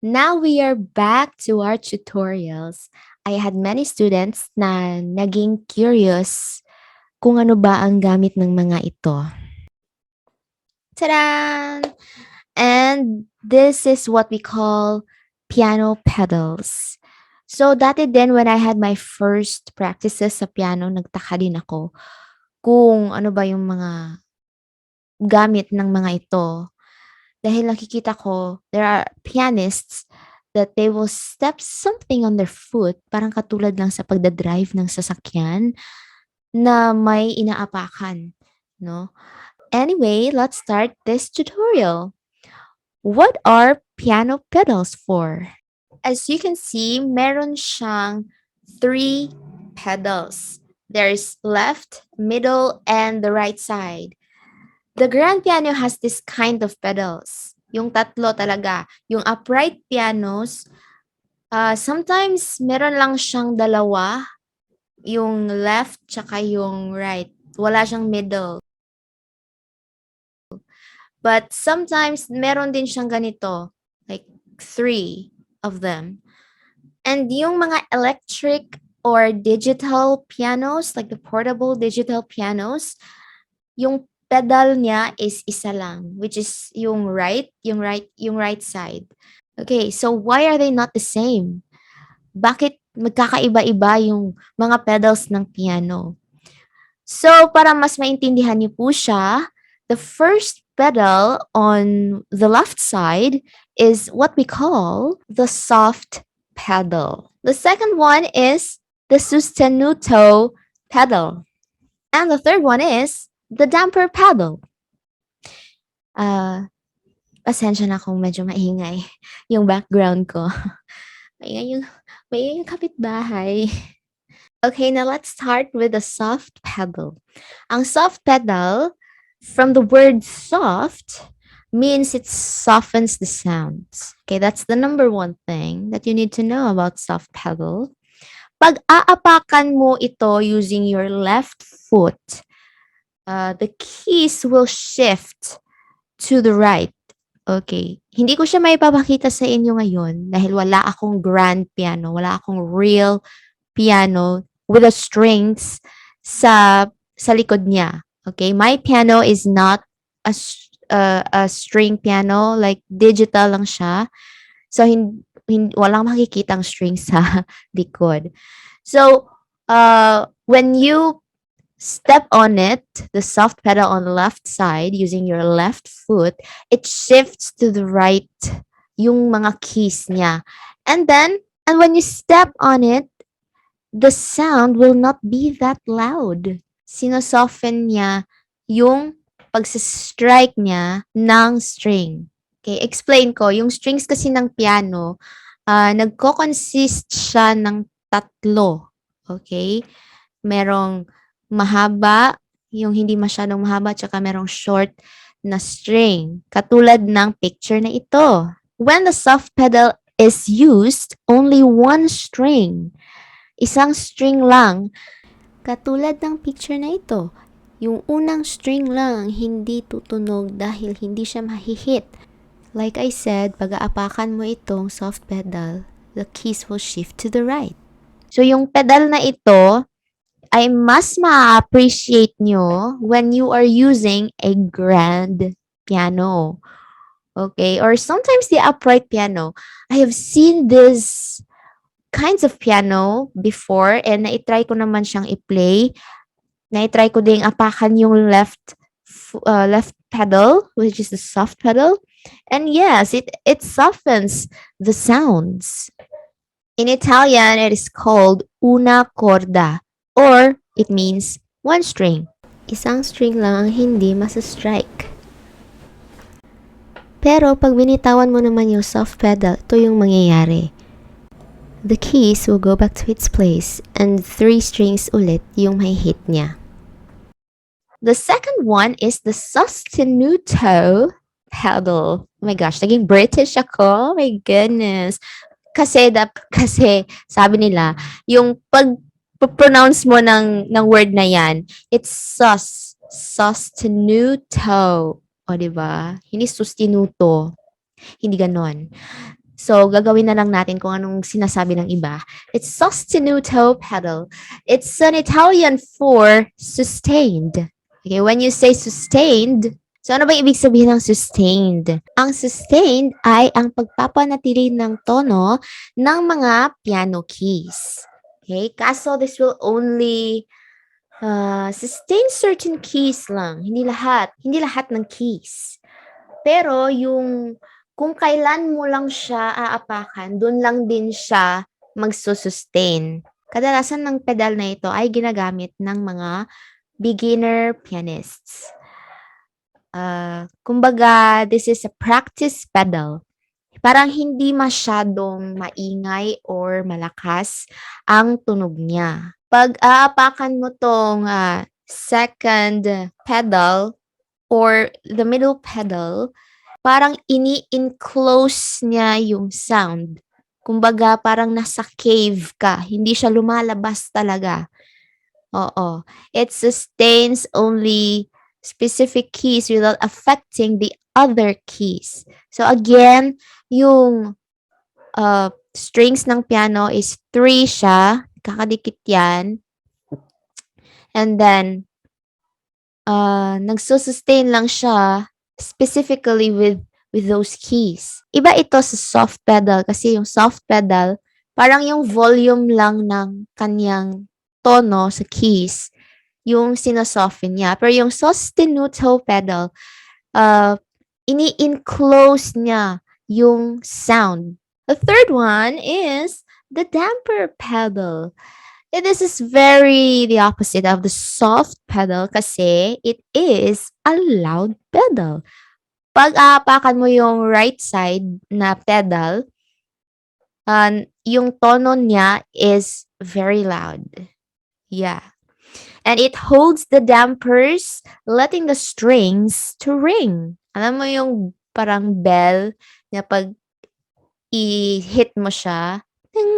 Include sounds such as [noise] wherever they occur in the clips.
Now we are back to our tutorials. I had many students na naging curious kung ano ba ang gamit ng mga ito. Ta-da! And this is what we call piano pedals. So dati din when I had my first practices sa piano, nagtaka din ako kung ano ba yung mga gamit ng mga ito. Dahil nakikita ko, there are pianists that they will step something on their foot, parang katulad lang sa pagdadrive ng sasakyan na may inaapakan, no? Anyway, let's start this tutorial. What are piano pedals for? As you can see, meron siyang three pedals. There's left, middle, and the right side. The grand piano has this kind of pedals. Yung tatlo talaga. Yung upright pianos, uh, sometimes meron lang siyang dalawa. Yung left tsaka yung right. Wala siyang middle. But sometimes meron din siyang ganito. Like three of them. And yung mga electric or digital pianos, like the portable digital pianos, yung pedal niya is isa lang, which is yung right, yung right, yung right side. Okay, so why are they not the same? Bakit magkakaiba-iba yung mga pedals ng piano? So, para mas maintindihan niyo po siya, the first pedal on the left side is what we call the soft pedal. The second one is the sostenuto pedal. And the third one is the damper pedal. Ah, pasensya na kung medyo maingay yung background ko. [laughs] Maingay yung, maingay yung kapitbahay. [laughs] Okay, now let's start with the soft pedal. Ang soft pedal, from the word soft, means it softens the sounds. Okay, that's the number one thing that you need to know about soft pedal. Pag aapakan mo ito using your left foot, uh, the keys will shift to the right. Okay. Hindi ko siya may papakita sa inyo ngayon dahil wala akong grand piano, wala akong real piano with the strings sa sa likod niya. Okay? My piano is not a uh, a string piano, like digital lang siya. So hin, hin, walang makikitang strings [laughs] sa likod. So, uh, when you step on it, the soft pedal on the left side using your left foot, it shifts to the right yung mga keys niya. And then, and when you step on it, the sound will not be that loud. Sinosoften niya yung pagsistrike niya ng string. Okay, explain ko. Yung strings kasi ng piano, uh, nagko-consist siya ng tatlo. Okay? Merong mahaba, yung hindi masyadong mahaba, tsaka merong short na string. Katulad ng picture na ito. When the soft pedal is used, only one string. Isang string lang. Katulad ng picture na ito. Yung unang string lang ang hindi tutunog dahil hindi siya mahihit. Like I said, pag aapakan mo itong soft pedal, the keys will shift to the right. So yung pedal na ito, ay mas ma-appreciate nyo when you are using a grand piano. Okay? Or sometimes the upright piano. I have seen this kinds of piano before and na-try ko naman siyang i-play. Na-try ko ding apakan yung left uh, left pedal, which is the soft pedal. And yes, it, it softens the sounds. In Italian, it is called una corda or it means one string. Isang string lang ang hindi masa-strike. Pero pag binitawan mo naman yung soft pedal, ito yung mangyayari. The keys will go back to its place and three strings ulit yung may hit niya. The second one is the sostenuto pedal. Oh my gosh, naging British ako. Oh my goodness. Kasi, dap, kasi sabi nila, yung pag pronounce mo ng, ng word na yan, it's sus, sostenuto. O, di ba? Hindi sustinuto. Hindi ganon. So, gagawin na lang natin kung anong sinasabi ng iba. It's sostenuto pedal. It's an Italian for sustained. Okay, when you say sustained, so ano ba ibig sabihin ng sustained? Ang sustained ay ang pagpapanatili ng tono ng mga piano keys. Okay, kaso this will only uh, sustain certain keys lang. Hindi lahat. Hindi lahat ng keys. Pero yung kung kailan mo lang siya aapakan, doon lang din siya magsusustain. Kadalasan ng pedal na ito ay ginagamit ng mga beginner pianists. Uh, kumbaga, this is a practice pedal. Parang hindi masyadong maingay or malakas ang tunog niya. Pag aapakan mo tong uh, second pedal or the middle pedal, parang ini-enclose niya yung sound. Kumbaga, parang nasa cave ka. Hindi siya lumalabas talaga. Oo. It sustains only specific keys without affecting the other keys. So again, yung uh, strings ng piano is 3 siya. Kakadikit yan. And then, uh, nagsusustain lang siya specifically with with those keys. Iba ito sa soft pedal kasi yung soft pedal, parang yung volume lang ng kanyang tono sa keys, yung sinasoften niya. Pero yung sostenuto pedal, uh, ini-enclose niya yung sound. The third one is the damper pedal. And this is very the opposite of the soft pedal kasi it is a loud pedal. Pag aapakan mo yung right side na pedal, uh, yung tono niya is very loud. Yeah. And it holds the dampers, letting the strings to ring. Alam mo yung parang bell na pag i-hit mo siya, ting,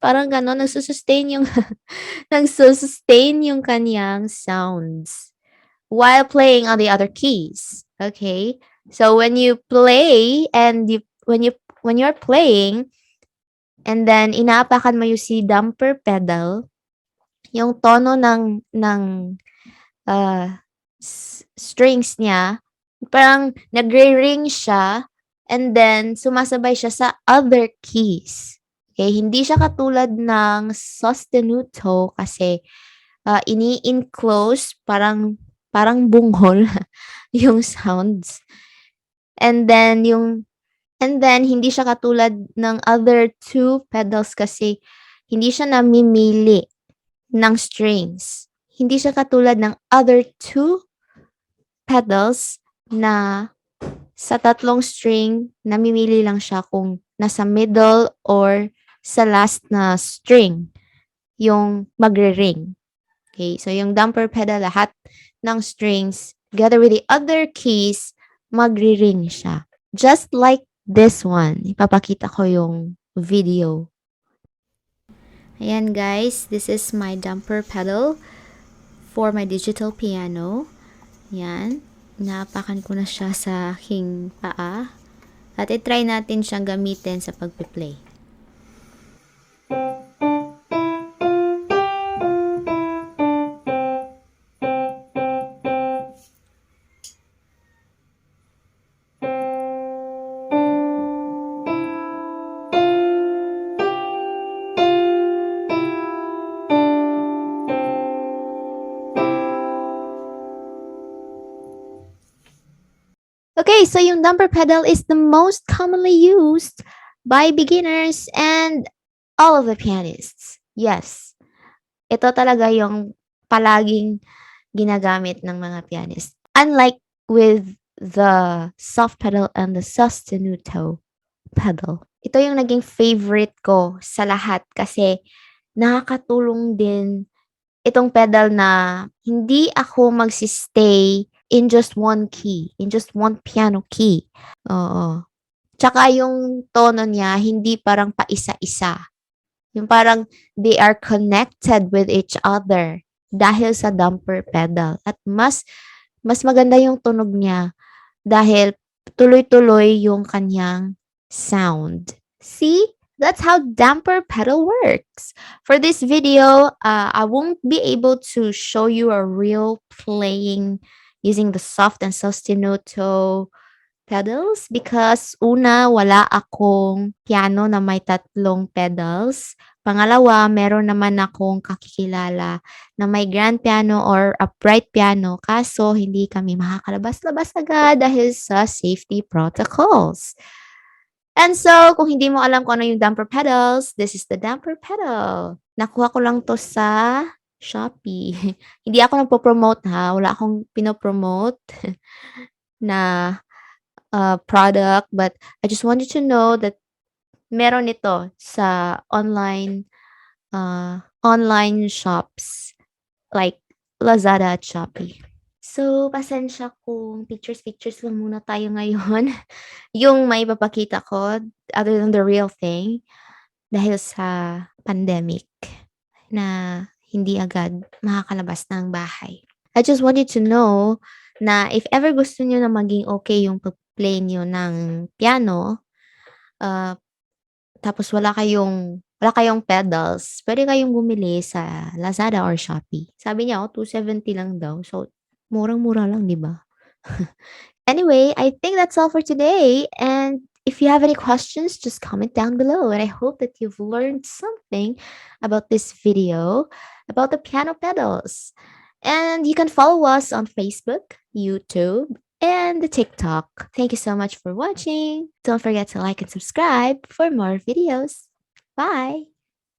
parang gano'n, nagsusustain yung, [laughs] nagsusustain yung kanyang sounds while playing on the other keys. Okay? So when you play and you, when you, when you're playing, and then inaapakan mo yung si damper pedal, yung tono ng, ng uh, strings niya, parang nagre-ring siya, and then sumasabay siya sa other keys. Okay, hindi siya katulad ng sostenuto kasi uh, ini-enclose parang parang bunghol [laughs] yung sounds. And then yung and then hindi siya katulad ng other two pedals kasi hindi siya namimili ng strings. Hindi siya katulad ng other two pedals na sa tatlong string, namimili lang siya kung nasa middle or sa last na string yung magre-ring. Okay, so yung damper pedal, lahat ng strings, together with the other keys, magre-ring siya. Just like this one. Ipapakita ko yung video. Ayan guys, this is my damper pedal for my digital piano. Yan. Naapakan ko na siya sa aking paa. At itry natin siyang gamitin sa pagpe-play. Okay, so yung damper pedal is the most commonly used by beginners and all of the pianists. Yes. Ito talaga yung palaging ginagamit ng mga pianist. Unlike with the soft pedal and the sostenuto pedal. Ito yung naging favorite ko sa lahat kasi nakakatulong din itong pedal na hindi ako magsistay in just one key, in just one piano key. Oo. Tsaka yung tono niya, hindi parang paisa-isa. Yung parang they are connected with each other dahil sa damper pedal. At mas mas maganda yung tunog niya dahil tuloy-tuloy yung kanyang sound. See? That's how damper pedal works. For this video, uh, I won't be able to show you a real playing using the soft and sostenuto pedals because una, wala akong piano na may tatlong pedals. Pangalawa, meron naman akong kakikilala na may grand piano or upright piano kaso hindi kami makakalabas-labas agad dahil sa safety protocols. And so, kung hindi mo alam kung ano yung damper pedals, this is the damper pedal. Nakuha ko lang to sa Shopee. [laughs] hindi ako nagpo-promote ha. Wala akong pinopromote [laughs] na uh, product. But I just wanted to know that meron ito sa online uh, online shops like Lazada at Shopee. So, pasensya kung pictures-pictures lang muna tayo [laughs] ngayon. yung may papakita ko other than the real thing dahil sa pandemic na hindi agad makakalabas ng bahay. I just wanted to know na if ever gusto nyo na maging okay yung play nyo ng piano, uh, tapos wala kayong wala kayong pedals, pwede kayong bumili sa Lazada or Shopee. Sabi niya, oh, 270 lang daw. So, murang-mura lang, di ba? [laughs] anyway, I think that's all for today. And if you have any questions, just comment down below. And I hope that you've learned something about this video about the piano pedals. And you can follow us on Facebook, YouTube, and the TikTok. Thank you so much for watching. Don't forget to like and subscribe for more videos. Bye!